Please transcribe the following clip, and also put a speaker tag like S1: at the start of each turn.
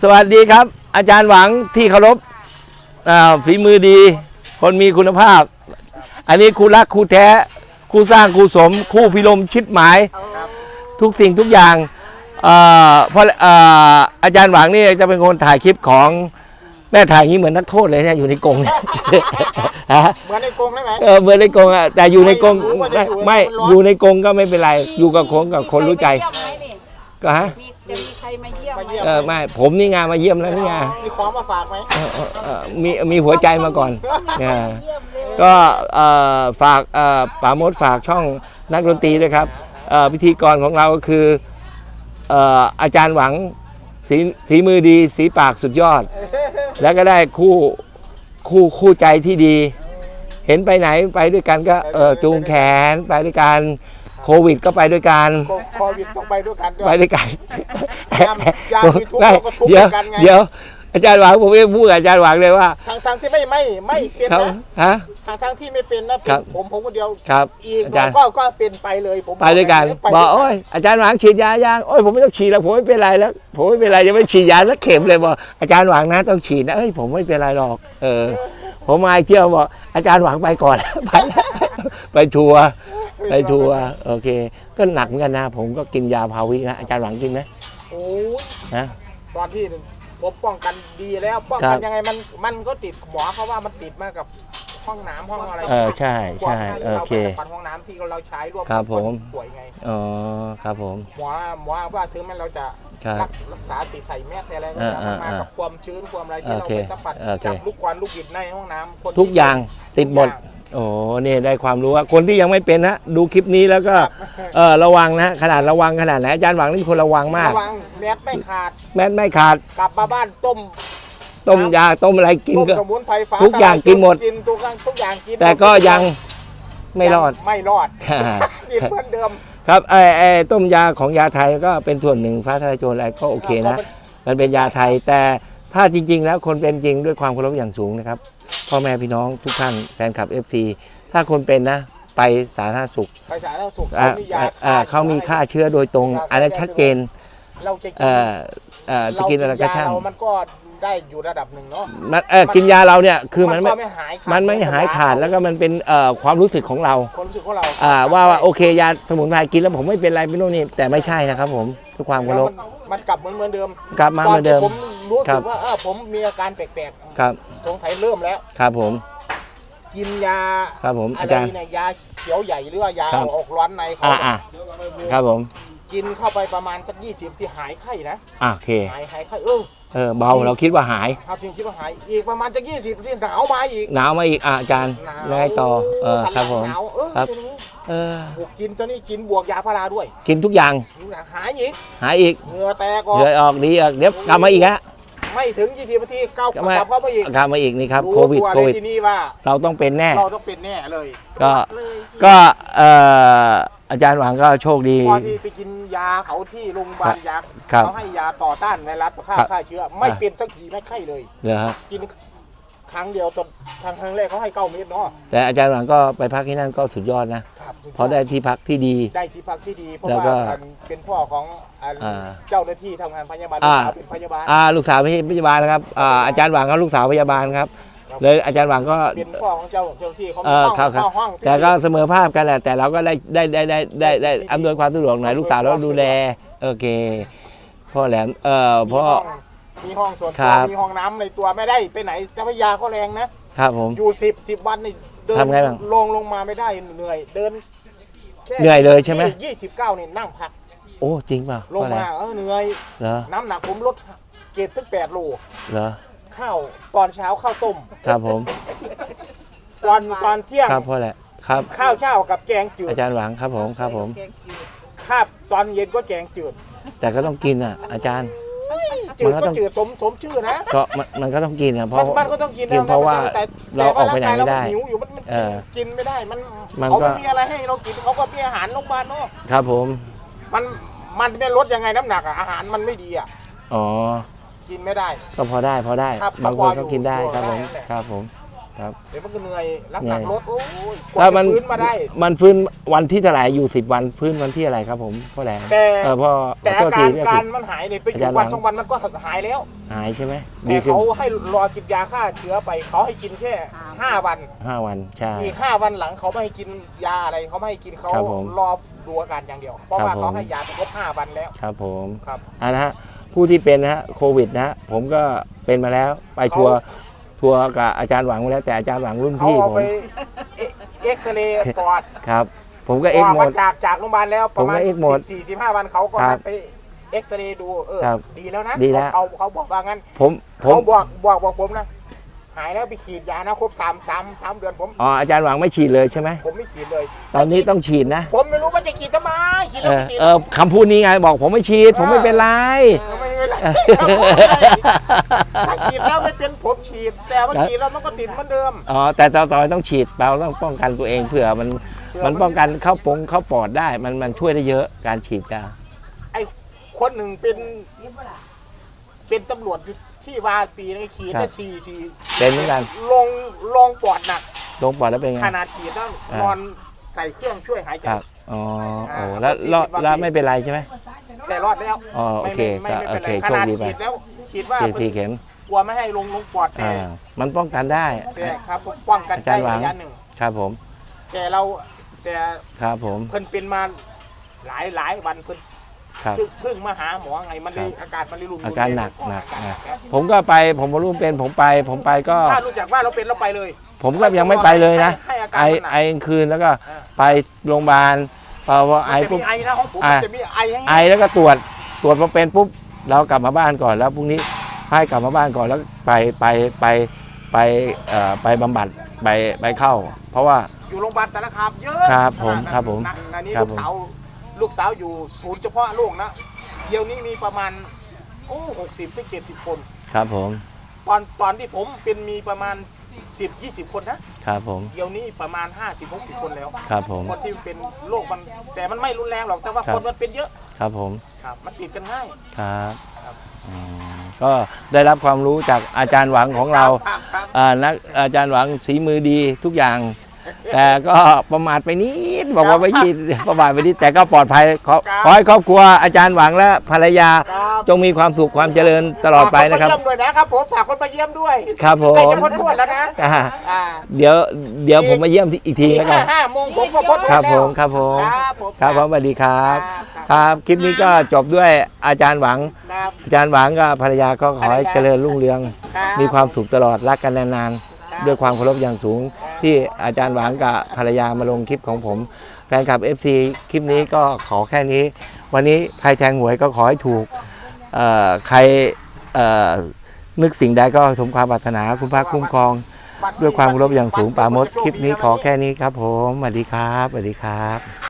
S1: สวัสดีครับ อาจารย์หวังที่เคารพอ่าฝีมือดี คนมีคุณภาพ อันนี้ครูรักครูแท้ครูสร้างครูสมครูพิรมชิดหมาย ทุกสิ่งทุกอย่างเอ่อเพราะเอ่ออาจารย์หวังนี่จะเป็นคนถ่ายคลิปของแม่ถ่ายอย่างนี้เหมือนนักโทษเลยเนี่ยอยู่ในกรงฮะ
S2: เหมือนในกรงได้ไหม
S1: เออเหมือนในกรงอะแต่อยู่ในกรง
S2: ไม่รู้ว่าจะ
S1: ไม่
S2: อยู่
S1: ไม่
S2: มันร้อน
S1: อยู่ในกรงก็ไม่เป็นไร อยู่กับคนกับคนรู้ใจ
S3: มีใคมาเยี่ยมไหมนี่
S1: ก็ฮะ
S3: มี จะมีใครมาเยี่ยม
S2: มา
S3: ไหม
S2: เยี่ยม
S1: เออไม่ผมนี่งานมาเยี่ยมแล้วนี่ไง
S2: มีของมาฝากไหม
S1: เออเออเออมีมีหัวใจมาก่อนเออ
S3: เยี่ยมเลย
S1: ก็เอ่อฝากเอ่อป๋าโมดฝากช่องนักดนตรีด้วยครับเอ่อพิธีกรของเราก็คือเอ่ออาจารย์หวังสีสีมือดีสีปากสุดยอด แล้วก็ได้คู่คู่คู่ใจที่ดี เห็นไปไหนไปด้วยกันก็เออจูงแขนไปด้วยกัน โควิดก็ไปด้วยกัน
S2: โควิดต้องไปด้วยกันด้ว
S1: ไป
S2: ย
S1: ด้วยกัน
S2: ยามยามมีทุกข์
S1: ไม่
S2: เราก็ทุกข์
S1: เดี๋ยว
S2: ด้วยกันไง
S1: เดี๋ยว อาจารย์หวังผมเองพูดกับอาจารย์หวังเลยว่า
S2: ทางทางที่ไม่ไม่ไม่เป็น
S1: เขา
S2: นะ
S1: ฮะ
S2: ทางทางที่ไม่เป็นนะเป็
S1: ครั
S2: น
S1: บ
S2: ผมผมคนเดียว
S1: ครับ
S2: อีก
S1: อา
S2: หน่
S1: จา
S2: อ
S1: ร
S2: ย
S1: ย์
S2: ก็ก็เป็นไปเลยผม
S1: ไปด้วยกัน
S2: ไป
S1: บอก
S2: ด้วย
S1: โอ้ยอาจารย์หวังฉีดยายังโอ้ยผมไม่ต้องฉีดแล้วผมไม่เป็นไรแล้ว ผมไม่เป็นไรยังไม่ฉีดยาสักเข็มเลยบอกอาจารย์หวังนะต้องฉีดนะเอ้ยผมไม่เป็นไรหรอก เออ ผมมาอีกเที่ยวบอกอาจารย์หวังไปก่อนไป ไปทัวร์ไปทัวร์โอเค ก็หนักเหมือนกันนะ ผมก็กินยาพาวินะอาจารย์หวังกินไหม
S2: โอ้ย
S1: นะ
S2: ตอนที่ผมป้องกันดีแล้ว ป้อง
S1: ครั
S2: กัน
S1: บ
S2: ยังไงมันมันก็ติดหมอเขาว่ามันติดมากับ ห้องน้ำห้องอะไร
S1: เออใช่ใช่
S2: พวก
S1: โอเค
S2: เราปัจจุบันห้องน้ำที่เราใช้ร่วม
S1: ครับ
S2: กั
S1: ผม
S2: นป่วยไง
S1: อ๋อครับผม
S2: หมอหมอว่าถึงแม้เราจะ
S1: ครับ
S2: รักรักษาติดใส่แมสอะไร
S1: เออ
S2: นะ
S1: เออ
S2: มันมากับความชื้นความอะไรที่
S1: โอ
S2: เรา
S1: เค
S2: ไปสัมผัส
S1: โอเค
S2: จับลูกควันลูกบิดในห้องน้ำคน
S1: ทุกอย่างติดหมด โอ้นี่ได้ความรู้ว่าคนที่ยังไม่เป็นนะดูคลิปนี้แล้วก็เออระวังนะขนาดระวังขนาดไหนอาจารย์หวังนี่คนระวังมาก
S2: ระวังแมสไม่ขาด
S1: แม้ไม่ขาด
S2: กลับมาบ้านต้ม
S1: ต้มยาต้มอะไรกิน
S2: ต้ม
S1: ก็
S2: สมุนไพรฟ้า
S1: ทุกอย่างกินหมด
S2: กินทุกอย่างทุกอย่างกิน
S1: แต่ก็ยังไม่รอด
S2: ยังไม่รอดกินเหมือนเดิม
S1: ครับไอ้ไอ้ต้มยาของยาไทยก็เป็นส่วนหนึ่งฟ้าทลายโจรอะไรก็โอเคนะ มันเป็นยาไทยแต่ถ้าจริง ๆ แล้วคนเป็นจริงด้วยความเคารพอย่างสูงนะครับพ่อแม่พี่น้องทุกท่านแฟนคลับ FC ถ้าคนเป็นนะ ไปสาธารณสุข
S2: ไปสาธารณสุข
S1: อ่า
S2: เขามียา
S1: อ่าเขามีค่าเชื้อโดยตรง อันนั้นชัดเจน
S2: เราจะกิ
S1: เอ่อเอ่อจะกินอะไรก็ช่าง
S2: ยเรามันก็ ได้อยู่ระดับหนึ่งเนาะ
S1: มันเออกินยาเราเนี่ยคือมัน
S2: ก็
S1: ไม่
S2: ไม่หายขาด
S1: มันไม่หายขาดแล้วก็มันเป็นเอ่อความรู้สึกของเรา
S2: ความรู้สึกของเรา
S1: อ่าว่าว่าโอเคยาสมุนไพรกินแล้วผมไม่เป็นไรไม่รู้นี่แต่ไม่ใช่นะครับผมด้วยความเคารพ
S2: แล้วมันมันกลับเหมือนเหมือนเดิม
S1: กลับมาเหมือนเดิม
S2: ตที่ผมรู้
S1: ครั
S2: สึ
S1: บ
S2: กว่าเออผมมีอาการแปลก
S1: ครับ
S2: ๆสงสัยเริ่มแล้ว
S1: ครับผม
S2: กินยา
S1: ครับผม
S2: อะ
S1: อา
S2: ไร
S1: จารย์
S2: เนี่ยยาเขียวใหญ่หรือว่ายา
S1: ครับ
S2: ออกร้อนในเขา
S1: อ่าอ่าครับผม
S2: กินเข้าไปประมาณสักยี่สิบที่หายไข้นะ
S1: อ่าโอเค
S2: หายหายไข้เออ
S1: เออเบาเราคิดว่าหาย
S2: ครับจริงคิดว่าหายอีกประมาณจะยี่สิบที่หนาวมาอีก
S1: หนาวมาอีกอะอาจารย์
S2: หนาว
S1: แล้วไงต่อเออ
S2: สัน
S1: ค
S2: ห
S1: รับผม
S2: ลังหนาวเออ
S1: ครับ
S2: เป็นอย่างนี้
S1: เออบ
S2: วกกินตัวนี้กินบวกยาพาราด้วย
S1: กินทุกอย่าง
S2: นี่นะหายอีก
S1: หายอีก
S2: เหงื่อแตกออก
S1: เหลือออกดีออกเดี๋ยวกลับมาอีกฮะ
S2: ไม่ถึง 20นาทีเก้าก
S1: ลั
S2: ลั
S1: บบมา
S2: เข้ามาอีก
S1: กลับมาอีกนี่ครับ
S2: รู้
S1: โควิด
S2: ตัว
S1: โค
S2: เลย
S1: วิด
S2: ที่นี่ว่า
S1: เราต้องเป็นแน่
S2: เราต้องเป็นแน่เลย
S1: ก็
S3: เลย
S1: ก็เอ่ออาจารย์หวังก็โชคดี
S2: พอที่ไปกินยาเขาที่โรงพยาบาลยา
S1: ครับ
S2: เขาให้ยาต่อต้านไวรัสฆ่า
S1: ครับ
S2: ฆ่าเชื้อ ไม่
S1: อะ
S2: เป็นสักทีไม่ไข้เลย
S1: เหรอฮะ
S2: กินครั้งเดียวตอนทางครั้งแรกเขาให้เก้าเม็ดเนาะ
S1: แต่อาจารย์หวังก็ไปพักที่นั่นก็สุดยอดนะ
S2: ครับ
S1: เพราะได้ที่พักที่ดี
S2: ได้ที่พักที่ดีเพราะ
S1: แล้ว
S2: ว่า
S1: ก็
S2: อันเป็นพ่อของอัน
S1: อ่า
S2: เจ้าหน้าที่ทำงานพยาบาล
S1: อ่า
S2: ลูกสาวเป็นพยาบาล
S1: อ่าลูกสาวไม่ใช่พยาบาลนะครับอ่าอาจารย์หวังเขาลูกสาวพยาบาลครับ
S2: ครับ
S1: เลยอาจารย์หวังก็
S2: เป็นพ่อของเจ้าเจ้าหน้าที่เขา
S1: เอ
S2: มี
S1: อ
S2: ห้อง
S1: ครับครับ
S2: ห้องห้องที่
S1: แต่ก็เสมอภาพกันแหละแต่เราก็ได้ได้ได้ได้ได้ได้
S2: ได้
S1: อำนวยความสะดวกหน่อยลูกสาวเราดูแลโอเคพ่อแหลมเอ่อ
S2: มี
S1: พ่อ
S2: ห้องมีห้องส่วน
S1: ครั
S2: ตัว
S1: บ
S2: มีห้องน้ำในตัวไม่ได้ไปไหนเจ้าพระยาเขาแรงนะ
S1: ครับผม
S2: อยู่สิบสิบวันนี่ เดิน
S1: ทำไงบ้าง
S2: ลงลงมาไม่ได้เหนื่อย เดินแค่
S1: เหนื่อยเลยใช่ไหม
S2: ยี่สิบเก้านี่นั่งพัก
S1: โอ้จริงเปล่า
S2: ลง
S1: พ่อแหล
S2: มามเออเหนื่อย
S1: เหรอ
S2: น้ำหนักผมลดเกตตึกแปดโล
S1: เหรอ
S2: ข้าวตอนเช้าข้าวต้ม
S1: ครับผม
S2: ตอนตอนเที่ยง
S1: ครับพ่อแหละครับ
S2: ข้าวเช้ากับแกงจืด
S1: อาจารย์หวังครับผมครับผม
S3: แกงจืด
S2: ข้าวตอนเย็นก็แกงจืด
S1: แต่ก็ต้องกินอะ อาจารย์
S2: จืด
S1: มันก็
S2: ก็
S1: ต้อง
S2: จืดสมสมชื่อนะ
S1: ก็มันมันก็ต้องกินอะเพ
S2: มัน
S1: ราะ
S2: มันก็ต้องกิน
S1: กินเพราะว่า
S2: แต่
S1: เราออกไปไหนไม่ได้
S2: แต่ว่าร่างกายเราหิวอยู่มันมัน
S1: เออ
S2: กินไม่ได้มัน
S1: มัน
S2: เขา
S1: ก็
S2: ไม่มีอะไรให้เรากินเขาก็มีอาหารโรงพยาบาลเนาะ
S1: ครับผม
S2: มันมันเป็นลดยังไงน้ำหนักอะอาหารมันไม่ดีอะ
S1: อ๋อ
S2: กินไม่ได้
S1: ก็พอได้พอได้
S2: ครับ
S1: บางคน
S2: พออยู่
S1: ก็กินได้ครับผม
S2: พอได้
S1: ครับผม ครับ
S2: เดี๋ยวมันก็เหนื่อยรับ
S1: เหนื่
S2: หนั
S1: อย
S2: กรถโอ้ยก
S1: ถ้า
S2: ว่า
S1: มั
S2: จะ
S1: น
S2: ฟื้นมาได้
S1: มันฟื้นวันที่เท่าไหร่อยู่สิบวันฟื้นวันที่อะไรครับผมพ่อแหลม
S2: แต่
S1: เออพ่อ
S2: แต่
S1: ขอ
S2: อา
S1: โทษ
S2: กา
S1: ที
S2: ร
S1: เรียก
S2: กา
S1: ผิ
S2: ร
S1: ด
S2: มันหายเนี่ยไปอ
S1: อาจาร
S2: ยู่
S1: ย์
S2: วัน
S1: หวัง
S2: สองวันมันก็หายแล้ว
S1: หายใช่ไหม
S2: แต่
S1: ดีขึ้น
S2: เขาให้รอกินยาฆ่าเชื้อไปเขาให้กินแค่ห้าวัน
S1: ห้าวันใช่
S2: อีกห้าวันหลังเขาไม่ให้กินยาอะไรเขาไม่ให้กินเขา
S1: ครับผม
S2: รอดูอาการอย่างเดียว เพราะ
S1: ครับ
S2: ว่า
S1: ผม
S2: เขาให้ยาไปครบห้าวันแล้ว
S1: ครับผม
S2: ครับ
S1: อ่านะฮะผู้ที่เป็นนะฮะโควิดนะฮะผมก็เป็นมาแล้วไปทัวร์ ทัวร์กับอาจารย์หวังมาแล้วแต่อาจารย์หวังรุ่น
S2: เขา
S1: พี่
S2: เอา
S1: ผม
S2: ไปเอ็กเอ็กซเรย์ปอด
S1: ครับ ผมก็เอ็ก
S2: ออก
S1: หม
S2: มา
S1: ด
S2: จากจากโรงพยาบาลแล้วประมาณ
S1: ผมก็เอ็กซ์หมด
S2: สิบสี่สิบห้าวันเขาก็
S1: ครั
S2: นั
S1: บ
S2: ดไปเอ็กซเรย์ดูเออ
S1: ครับ
S2: ดีแล้วนะ
S1: ดีแล้ว
S2: เขาเขาบอกว่างั้น
S1: ผมผม
S2: เขาบอกบอกบอกผมนะ หายแล้วไปฉีดยานะครบสามสามสามเดือนผม
S1: อ๋ออาจารย์หวังไม่ฉีดเลยใช่ไหม
S2: ผมไม่ฉีดเลย
S1: ตอนนี้ต้องฉีดนะ
S2: ผมไม่รู้ว่าจะฉีดทำไมฉีด
S1: เอ
S2: แล้ว
S1: อ
S2: ไม่ฉีด
S1: เออคำพูดนี้ไงบอกผมไม่ฉีด ผมไม่เป็นไร
S2: ไม่ไม่ไม่ ถ้าฉีดแล้วไม่เป็นผมฉีด แต่ว่าฉีดแล้วมันก็ติดเหมือนเดิม
S1: อ๋อแต่ต่อต่อต้องฉีดเราต้องป้องกันตัวเองเผื่อมัน
S2: เผื่อ
S1: มันป้องกันเข้าปงเข้าปอดได้ มันมันช่วยได้เยอะการฉีดยา
S2: ไอ้คนหนึ่งเป็นเป็นตำรวจอยู่ที่วาปีนึงฉีดได้สี่ที
S1: เป็นเหมือนกัน
S2: ลงลงปอดหนัก
S1: ลงปอดแล้วเป็นไง
S2: ขนาดฉีดแล้ว
S1: อ่าน
S2: นอน ใส่เครื่องช่วยหายใจ
S1: ครับอ๋อโอ้
S2: อ่า
S1: แล้ว
S2: ปกติ
S1: แล้ว
S2: เป็นวัน
S1: แล้ว
S2: ที่
S1: ไม่เป็นไรใช่ไหม
S2: แต่รอดแล้ว
S1: อ๋อโอเค
S2: ไม่ไม่ไม่เป็นไร
S1: ก็โอเค
S2: ขนาด
S1: โชคดีไป
S2: ฉีดแล้วฉีดว่า
S1: ทีทีเข็ม
S2: กลัวไม่ให้ลงลงปอดแต่
S1: อ่ามันป้องกันได้
S2: แต่ครับผมป้องกัน
S1: อาจารย์หวั
S2: ได้
S1: ง
S2: ระยะหนึ่ง
S1: ครับผม
S2: แต่เราแต่
S1: ครับผม
S2: เพิ่นเป็นมาหลายหลายวันเพิ่น
S1: ครับ
S2: เพิ่งเพิ่งมาหาหมอไงมันเลย
S1: ครับ
S2: อาการมันเลยรุน
S1: อาการหนัก
S2: รุ
S1: หนัก
S2: อาาร
S1: หนัก
S2: แล้ว
S1: ผมก็ไปผมมารู้เป็นผมไป ผมไปก็
S2: ถ้ารู้จักว่าเราเป็นเราไปเลย
S1: ผมก็ยังไม่ไปเลยนะ
S2: ให้ให้อาการ
S1: ไอ
S2: มันหนัก
S1: ไอกลางคืนแล้วก็
S2: อ่า
S1: ไปโรงพยาบาลพอพอไอ
S2: มันจะ
S1: ปุ๊
S2: มี
S1: บ
S2: ไอนะของผม
S1: อ่า
S2: มันจะมีไออย่าง
S1: ไอ
S2: เงี้ย
S1: แล้วก็ตรวจตรวจพอเป็นปุ๊บเรากลับมาบ้านก่อนแล้วพรุ่งนี้ให้กลับมาบ้านก่อนแล้วไปไปไปไปเอ่อไปบำบัดไปไปเข้า เพราะว่า
S2: อยู่โรงพยาบาลสารคามเยอะ
S1: ครับผม
S2: ขนาดนั้น
S1: ครับผม
S2: นะอันนี้
S1: ครับ
S2: ลูกสาว ลูกสาวอยู่ศูนย์เฉพาะโรคนะเดี๋ยวนี้มีประมาณโอ้หกสิบถึงเจ็ดสิบคน
S1: ครับผม
S2: ตอนตอนที่ผมเป็นมีประมาณสิบยี่สิบคนนะครับ
S1: ผม
S2: เดี๋ยวนี้ประมาณห้าสิบหกสิบคนแล้ว
S1: ครับผม
S2: คนที่เป็นโรคมันแต่มันไม่รุนแรงหรอกแต่ว่า
S1: ครับ
S2: คนมันเป็นเยอะ
S1: ครับผม
S2: ครับ มันติดกันง่าย
S1: ครับ
S2: ครับ
S1: อืมก็ได้รับความรู้จากอาจารย์หวังของเรา
S2: ครับครับ
S1: อ่านักอาจารย์หวังสีมือดีทุกอย่าง แต่ก็ประมาทไปนิดบอกว่าไม่ฉีดประมาทไปนิดแต่ก็ปลอดภัยขอขอให้ครอบครัวอาจารย์หวังและภรรยา
S2: ครับ
S1: จงมีความสุขความเจริญตลอดไปนะครับ
S2: ฝากคนมาเยี่ยมด้วยนะครับผมฝากคนมาเยี่ยมด้วย
S1: ครับผม
S2: ใกล้จะพ้นโทษแล้วนะ
S1: อ่า
S2: อ่า
S1: เดี๋ยวเดี๋ยวผมมาเยี่ยมอีกที
S2: สี่
S1: แล้วกั
S2: ห้านห้าโมงผมก็พ้นโทษ
S1: ครับ
S2: แล้ว
S1: ผมครับผม
S2: ครับผม
S1: ครับผมสวัสดีครับ
S2: ครับ
S1: ครับคลิปนี้ก็จบด้วยอาจารย์หวัง
S2: ครับ
S1: อาจารย์หวังกับภรรยาก็ขอให้เจริญรุ่งเรือง
S2: ครับ
S1: มีความสุขตลอดรักกันนาน
S2: ครับ
S1: ๆ ด้วยความเคารพอย่างสูง ที่อาจารย์หวังกับภรรยามาลงคลิปของผมแฟนคลับ FC คลิปนี้ก็ขอแค่นี้ วันนี้ใครแทงหวยก็ขอให้ถูกใครนึกสิ่งใดก็สมความปรารถนาคุณพระคุ้มครอง ด้วยความเคารพอย่างสูงป่ามดคลิปนี้ขอแค่นี้ครับผมสวัสดีครับสวัสดีครับ